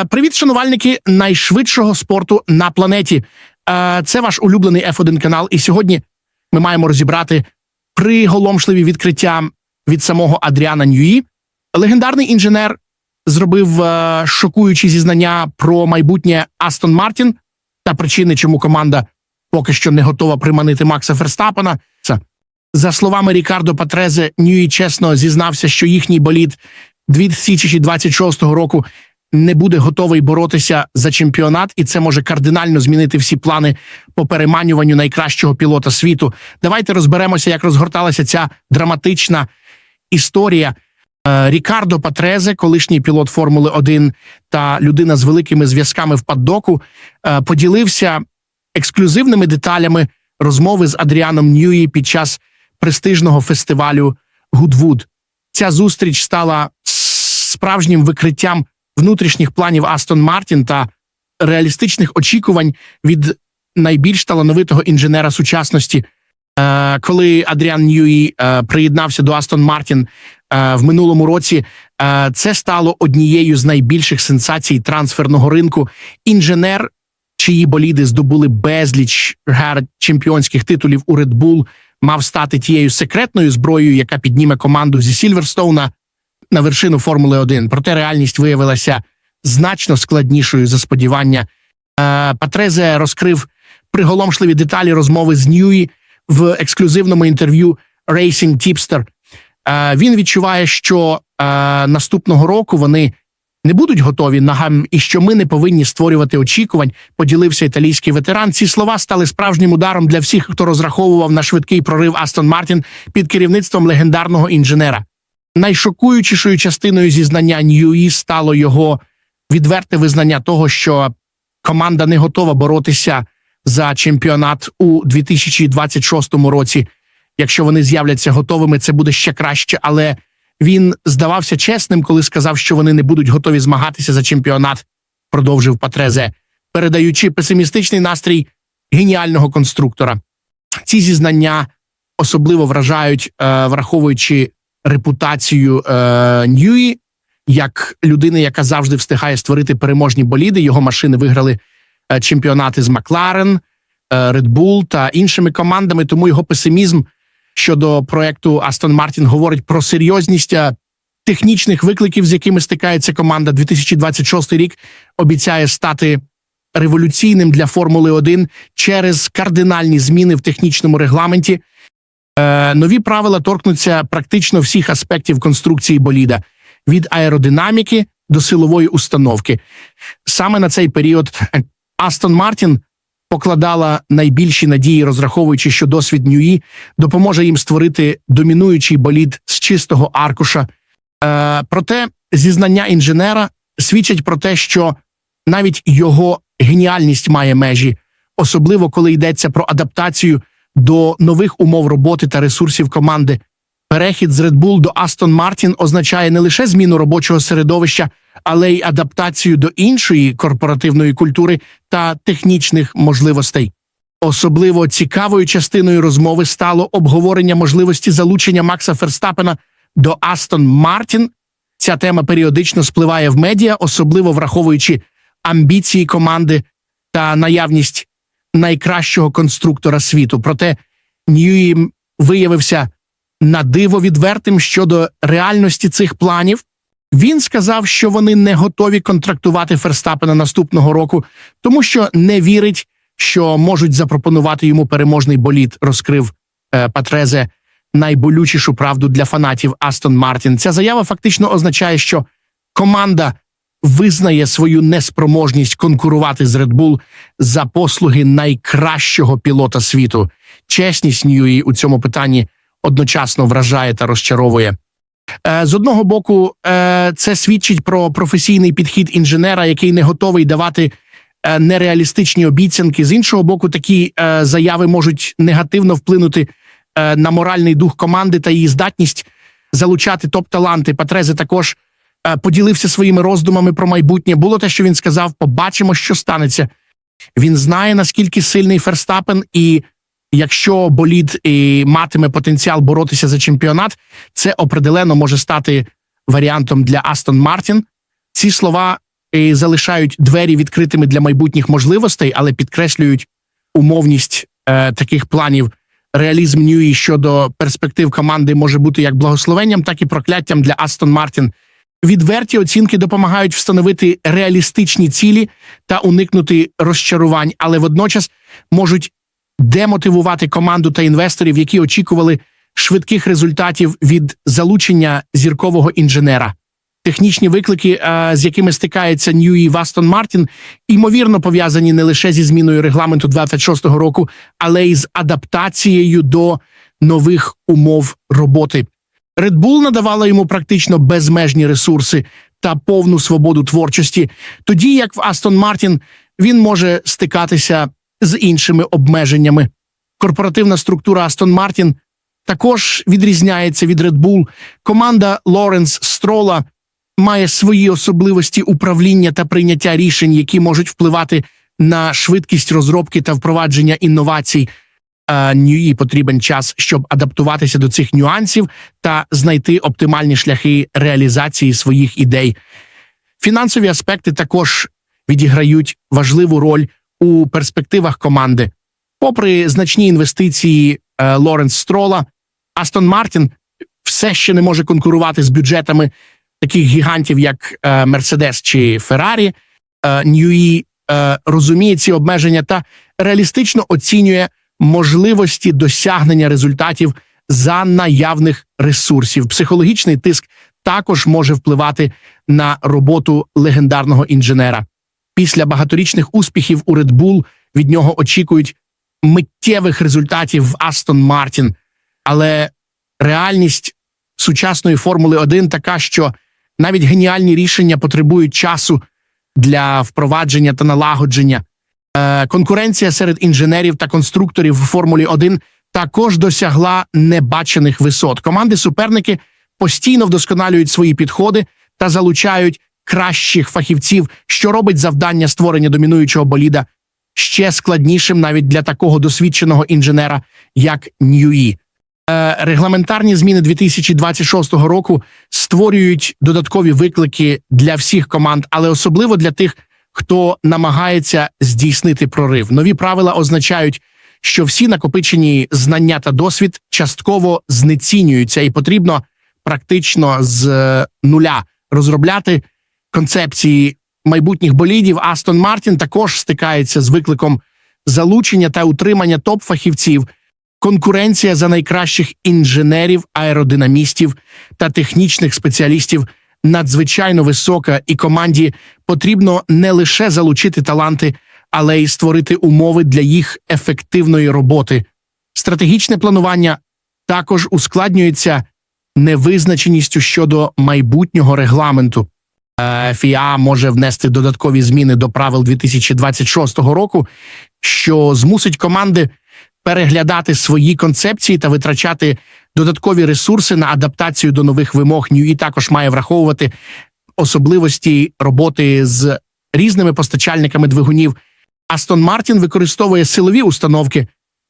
Е, привіт, шанувальники найшвидшого спорту на планеті. Е, це ваш улюблений F1 канал. І сьогодні ми маємо розібрати приголомшливі відкриття від самого Адріана Ньюї. Легендарний інженер зробив е, шокуючі зізнання про майбутнє Астон Мартін та причини, чому команда поки що не готова приманити Макса Ферстапена. Це за словами Рікардо Патрезе, Ньюї чесно зізнався, що їхній болід 2026 року не буде готовий боротися за чемпіонат, і це може кардинально змінити всі плани по переманюванню найкращого пілота світу. Давайте розберемося, як розгорталася ця драматична історія. Е, Рікардо Патрезе, колишній пілот Формули 1 та людина з великими зв'язками в паддоку, е, поділився ексклюзивними деталями розмови з Адріаном Ньюї під час престижного фестивалю Гудвуд. Ця зустріч стала справжнім викриттям внутрішніх планів Астон Мартін та реалістичних очікувань від найбільш талановитого інженера сучасності. Е, Коли Адріан Ньюї е, приєднався до Астон Мартін е, в минулому році, це стало однією з найбільших сенсацій трансферного ринку. Інженер, чиї боліди здобули безліч чемпіонських титулів у Red Bull, мав стати тією секретною зброєю, яка підніме команду зі Сільверстоуна на вершину Формули 1. Проте реальність виявилася значно складнішою за сподівання. Е, Патрезе розкрив приголомшливі деталі розмови з Ньюї в ексклюзивному інтерв'ю Racing Tipster. Е, Він відчуває, що е, наступного року вони не будуть готові на гам, і що ми не повинні створювати очікувань. Поділився італійський ветеран. Ці слова стали справжнім ударом для всіх, хто розраховував на швидкий прорив Астон Мартін під керівництвом легендарного інженера. Найшокуючішою частиною зізнання Ньюї стало його відверте визнання того, що команда не готова боротися за чемпіонат у 2026 році. Якщо вони з'являться готовими, це буде ще краще. Але він здавався чесним, коли сказав, що вони не будуть готові змагатися за чемпіонат. Продовжив Патрезе, передаючи песимістичний настрій геніального конструктора. Ці зізнання особливо вражають, е, враховуючи репутацію е, Ньюї як людини, яка завжди встигає створити переможні боліди. Його машини виграли е, чемпіонати з Макларен, е, Red Bull та іншими командами. Тому його песимізм щодо проекту Астон Мартін говорить про серйозність е, технічних викликів, з якими стикається команда. 2026 рік обіцяє стати революційним для Формули 1 через кардинальні зміни в технічному регламенті. Е, нові правила торкнуться практично всіх аспектів конструкції боліда від аеродинаміки до силової установки. Саме на цей період Астон Мартін покладала найбільші надії, розраховуючи, що досвід Ньюї допоможе їм створити домінуючий болід з чистого аркуша. Е, проте зізнання інженера свідчать про те, що навіть його геніальність має межі, особливо коли йдеться про адаптацію до нових умов роботи та ресурсів команди. Перехід з Red Bull до Aston Martin означає не лише зміну робочого середовища, але й адаптацію до іншої корпоративної культури та технічних можливостей. Особливо цікавою частиною розмови стало обговорення можливості залучення Макса Ферстапена до Aston Martin. Ця тема періодично спливає в медіа, особливо враховуючи амбіції команди та наявність найкращого конструктора світу. Проте Ньюї виявився на диво відвертим щодо реальності цих планів. Він сказав, що вони не готові контрактувати Ферстапена наступного року, тому що не вірить, що можуть запропонувати йому переможний боліт, розкрив е, Патрезе найболючішу правду для фанатів Астон Мартін. Ця заява фактично означає, що команда визнає свою неспроможність конкурувати з Red Bull за послуги найкращого пілота світу. Чесність Ньюї у цьому питанні одночасно вражає та розчаровує. Е, З одного боку, е, це свідчить про професійний підхід інженера, який не готовий давати е, нереалістичні обіцянки. З іншого боку, такі заяви можуть негативно вплинути на моральний дух команди та її здатність залучати топ-таланти. Патрезе також поділився своїми роздумами про майбутнє. Було те, що він сказав: побачимо, що станеться. Він знає наскільки сильний Ферстапен, і якщо болід і матиме потенціал боротися за чемпіонат, це определено може стати варіантом для Астон Мартін. Ці слова і залишають двері відкритими для майбутніх можливостей, але підкреслюють умовність е, таких планів. Реалізм Ньюї щодо перспектив команди може бути як благословенням, так і прокляттям для Астон Мартін. Відверті оцінки допомагають встановити реалістичні цілі та уникнути розчарувань, але водночас можуть демотивувати команду та інвесторів, які очікували швидких результатів від залучення зіркового інженера. Технічні виклики, е, з якими стикається Ньюї в Астон Мартін, ймовірно пов'язані не лише зі зміною регламенту 26-го року, але й з адаптацією до нових умов роботи. Red Bull надавала йому практично безмежні ресурси та повну свободу творчості, тоді як в Астон Мартін він може стикатися з іншими обмеженнями. Корпоративна структура Астон Мартін також відрізняється від Red Bull. Команда Лоренс Строла має свої особливості управління та прийняття рішень, які можуть впливати на швидкість розробки та впровадження інновацій. Ньюї потрібен час, щоб адаптуватися до цих нюансів та знайти оптимальні шляхи реалізації своїх ідей. Фінансові аспекти також відіграють важливу роль у перспективах команди. Попри значні інвестиції е, Лоренс Строла, Астон Мартін все ще не може конкурувати з бюджетами таких гігантів, як е, Мерседес чи Феррарі. Е, Ньюї розуміє ці обмеження та реалістично оцінює можливості досягнення результатів за наявних ресурсів. Психологічний тиск також може впливати на роботу легендарного інженера. Після багаторічних успіхів у Red Bull від нього очікують миттєвих результатів в Астон Мартін, але реальність сучасної Формули 1 така, що навіть геніальні рішення потребують часу для впровадження та налагодження. Е, конкуренція серед інженерів та конструкторів в Формулі 1 також досягла небачених висот. Команди-суперники постійно вдосконалюють свої підходи та залучають кращих фахівців, що робить завдання створення домінуючого боліда ще складнішим навіть для такого досвідченого інженера, як Ньюї. Е, Регламентарні зміни 2026 року створюють додаткові виклики для всіх команд, але особливо для тих, хто намагається здійснити прорив. Нові правила означають, що всі накопичені знання та досвід частково знецінюються, і потрібно практично з е, нуля розробляти концепції майбутніх болідів. Астон Мартін також стикається з викликом залучення та утримання топ-фахівців. Конкуренція за найкращих інженерів, аеродинамістів та технічних спеціалістів надзвичайно висока, і команді потрібно не лише залучити таланти, але й створити умови для їх ефективної роботи. Стратегічне планування також ускладнюється невизначеністю щодо майбутнього регламенту. Е, ФІА може внести додаткові зміни до правил 2026 року, що змусить команди переглядати свої концепції та витрачати додаткові ресурси на адаптацію до нових вимог. Ньюї також має враховувати особливості роботи з різними постачальниками двигунів. Астон Мартін використовує силові установки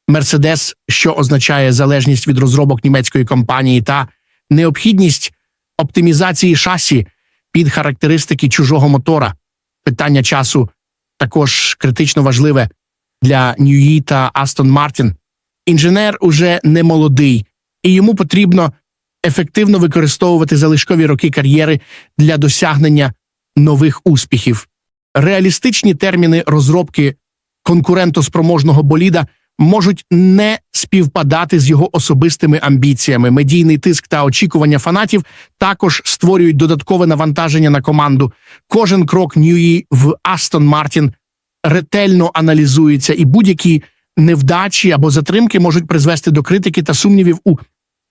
Мерседес, що означає залежність від розробок німецької компанії, та необхідність оптимізації шасі під характеристики чужого мотора. Питання часу також критично важливе для Ньюї та Астон Мартін. Інженер уже не молодий, і йому потрібно ефективно використовувати залишкові роки кар'єри для досягнення нових успіхів. Реалістичні терміни розробки конкурентоспроможного боліда можуть не співпадати з його особистими амбіціями. Медійний тиск та очікування фанатів також створюють додаткове навантаження на команду. Кожен крок Ньюї в Астон Мартін ретельно аналізується, і будь-які невдачі або затримки можуть призвести до критики та сумнівів у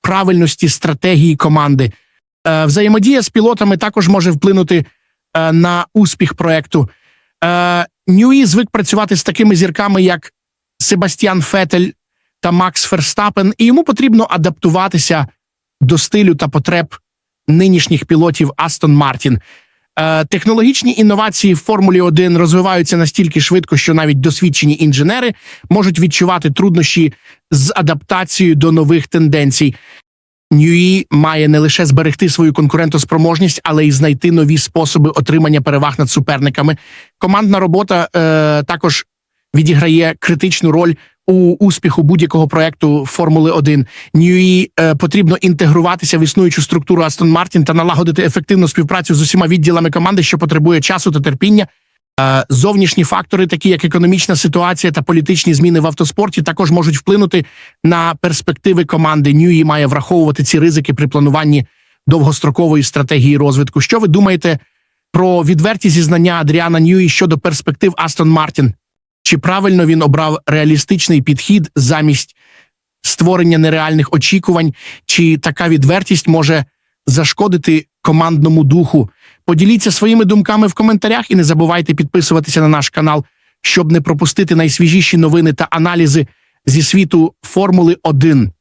правильності стратегії команди. Е, взаємодія з пілотами також може вплинути е, на успіх проекту. Е, Ньюї звик працювати з такими зірками, як Себастьян Фетель та Макс Ферстапен, і йому потрібно адаптуватися до стилю та потреб нинішніх пілотів Астон Мартін. Е, технологічні інновації в Формулі 1 розвиваються настільки швидко, що навіть досвідчені інженери можуть відчувати труднощі з адаптацією до нових тенденцій. Ньюї має не лише зберегти свою конкурентоспроможність, але й знайти нові способи отримання переваг над суперниками. Командна робота е, також відіграє критичну роль у успіху будь-якого проекту Формули 1 Ньюї е, потрібно інтегруватися в існуючу структуру Астон Мартін та налагодити ефективну співпрацю з усіма відділами команди, що потребує часу та терпіння. Е, Зовнішні фактори, такі як економічна ситуація та політичні зміни в автоспорті, також можуть вплинути на перспективи команди. Ньюї має враховувати ці ризики при плануванні довгострокової стратегії розвитку. Що ви думаєте про відверті зізнання Адріана Ньюї щодо перспектив Астон Мартін? Чи правильно він обрав реалістичний підхід замість створення нереальних очікувань? Чи така відвертість може зашкодити командному духу? Поділіться своїми думками в коментарях і не забувайте підписуватися на наш канал, щоб не пропустити найсвіжіші новини та аналізи зі світу Формули 1.